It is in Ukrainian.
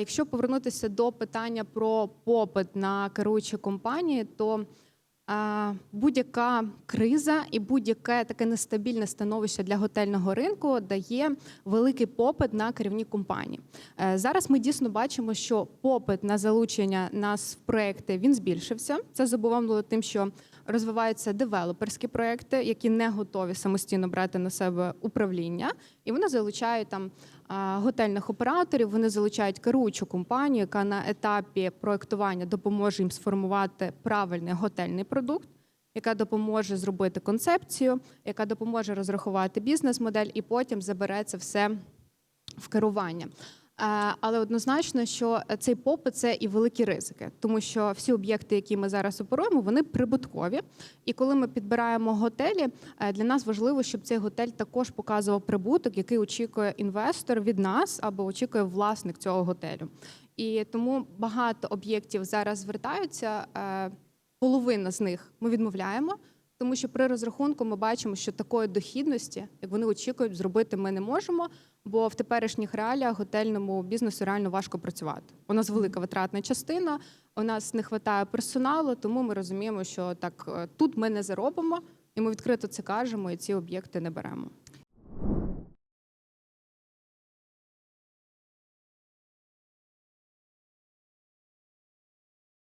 Якщо повернутися до питання про попит на керуючі компанії, то будь-яка криза і будь-яке таке нестабільне становище для готельного ринку дає великий попит на керівні компанії. Е, Зараз ми дійсно бачимо, що попит на залучення нас в проекти він збільшився. Це зобов'язано тим, що розвиваються девелоперські проекти, які не готові самостійно брати на себе управління, і вони залучають там готельних операторів. Вони залучають керуючу компанію, яка на етапі проектування допоможе їм сформувати правильний готельний продукт. Яка допоможе зробити концепцію, яка допоможе розрахувати бізнес-модель, і потім забере це все в керування. Е, Але однозначно, що цей попит це і великі ризики, тому що всі об'єкти, які ми зараз оперуємо, вони прибуткові. І коли ми підбираємо готелі, е, для нас важливо, щоб цей готель також показував прибуток, який очікує інвестор від нас або очікує власник цього готелю. І тому багато об'єктів зараз звертаються. е, Половина з них ми відмовляємо, тому що при розрахунку ми бачимо, що такої дохідності, як вони очікують, зробити ми не можемо. Бо в теперішніх реаліях готельному бізнесу реально важко працювати. У нас велика витратна частина, у нас не вистачає персоналу, тому ми розуміємо, що так е, тут ми не заробимо, і ми відкрито це кажемо, і ці об'єкти не беремо.